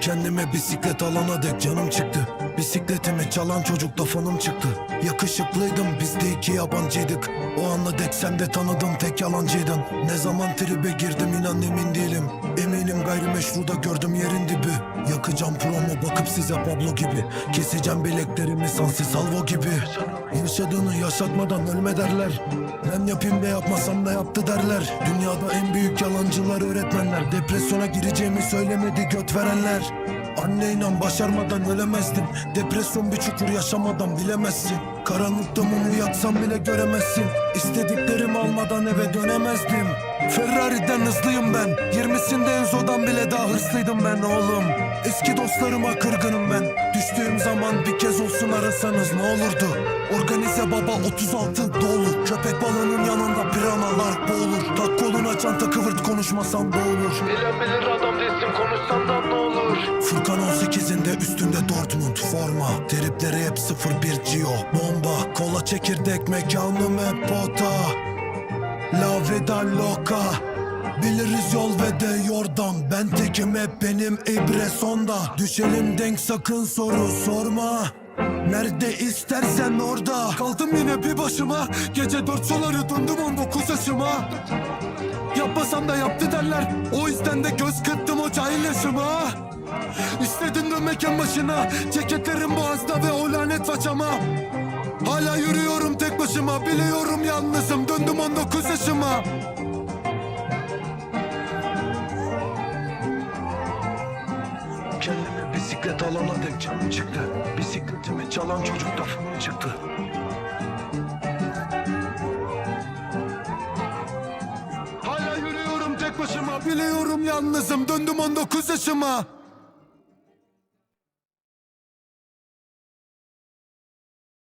Kendime bisiklet alana dek canım çıktı Bisikletimi çalan çocuk da fanım çıktı. Yakışıklıydım biz de iki yabancıydık. O anda dek sen de tanıdım tek yalancıydın. Ne zaman tribe girdim inan emin değilim. Eminim gayrimeşruda gördüm yerin dibi. Yakacağım promo bakıp size Pablo gibi. Keseceğim bileklerimi sansi salvo gibi. Yaşadığını yaşatmadan ölme derler. Ben yapayım da yapmasam da yaptı derler. Dünyada en büyük yalancılar öğretmenler. Depresyona gireceğimi söylemedi göt verenler Anne inan başarmadan ölemezdim. Depresyon bir çukur yaşamadan bilemezsin. Karanlıkta mumu yaksam bile göremezsin. İstediklerimi almadan eve dönemezdim. Ferrari'den hızlıyım ben. Yirmisinde Enzo'dan bile daha hırslıydım ben oğlum. Eski dostlarıma kırgınım ben. Düştüğüm zaman bir kez olsun arasanız ne olurdu? Organize baba 36 dolu Köpek balığının yanında piranalar boğulur. Tak koluna çanta kıvırt konuşmasam da olur Bilen bilir adam değilsin konuşsan da ne olur Furkan 18'inde üstünde Dortmund. Forma Tripleri hep 01 Gio. Bomba kola çekirdek mekanım hep pota La vida loca. Biliriz yol ve de yordam Ben tekim hep benim ibre sonda Düşelim denk sakın soru sorma. Nerede istersen orada. Kaldım yine bir başıma. Gece dört suları döndüm 19 yaşıma. Yapmasam da yaptı derler. O yüzden de göz kırptım o cahil yaşıma İstedin dönmek en başına Ceketlerim boğazda ve o lanet façama. Hala yürüyorum tek başıma. Biliyorum yalnızım. Döndüm 19 yaşıma. Kendime bisiklet alana dek canım çıktı. Bisikletimi çalan çocuk da çıktı. Hala yürüyorum tek başıma. Biliyorum yalnızım. Döndüm 19 yaşıma